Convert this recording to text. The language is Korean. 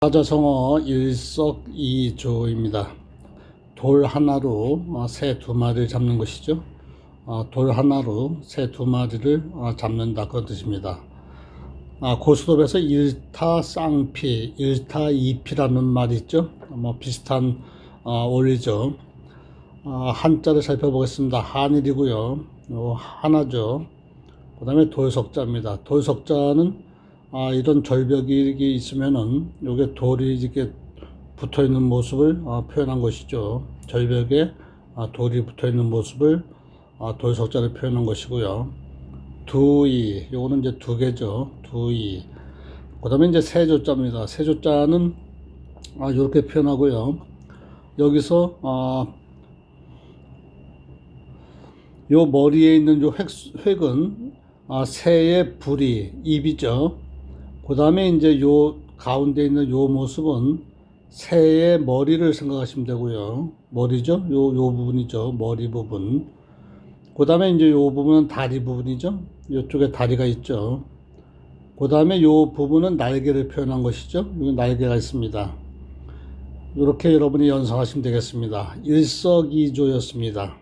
사자성어 일석이조입니다. 돌 하나로 어, 새두 마리를 잡는 것이죠. 어, 돌 하나로 새 두 마리를 어, 잡는다 그런 뜻입니다. 아, 고스톱에서 일타 쌍피, 일타 이피라는 말이 있죠. 뭐 비슷한 어, 원리죠. 어, 한자를 살펴보겠습니다. 한일이고요. 요 하나죠. 그 다음에 돌석자입니다. 돌석자는 아, 이런 절벽이 있으면은 요게 돌이 이렇게 붙어 있는 모습을 아, 표현한 것이죠. 절벽에 아, 돌이 붙어 있는 모습을 아, 돌석자를 표현한 것이고요. 두이, 요거는 이제 두 개죠. 두이. 그 다음에 이제 세조자입니다. 세조자는 아, 이렇게 표현하고요. 여기서 아, 요 머리에 있는 요 획, 획은 아, 새의 불이 입이죠. 그 다음에 이제 요 가운데 있는 요 모습은 새의 머리를 생각하시면 되고요. 머리죠. 요, 요 부분이죠. 머리 부분. 그 다음에 이제 요 부분은 다리 부분이죠. 요쪽에 다리가 있죠. 그 다음에 요 부분은 날개를 표현한 것이죠. 여기 날개가 있습니다. 이렇게 여러분이 연상하시면 되겠습니다. 일석이조였습니다.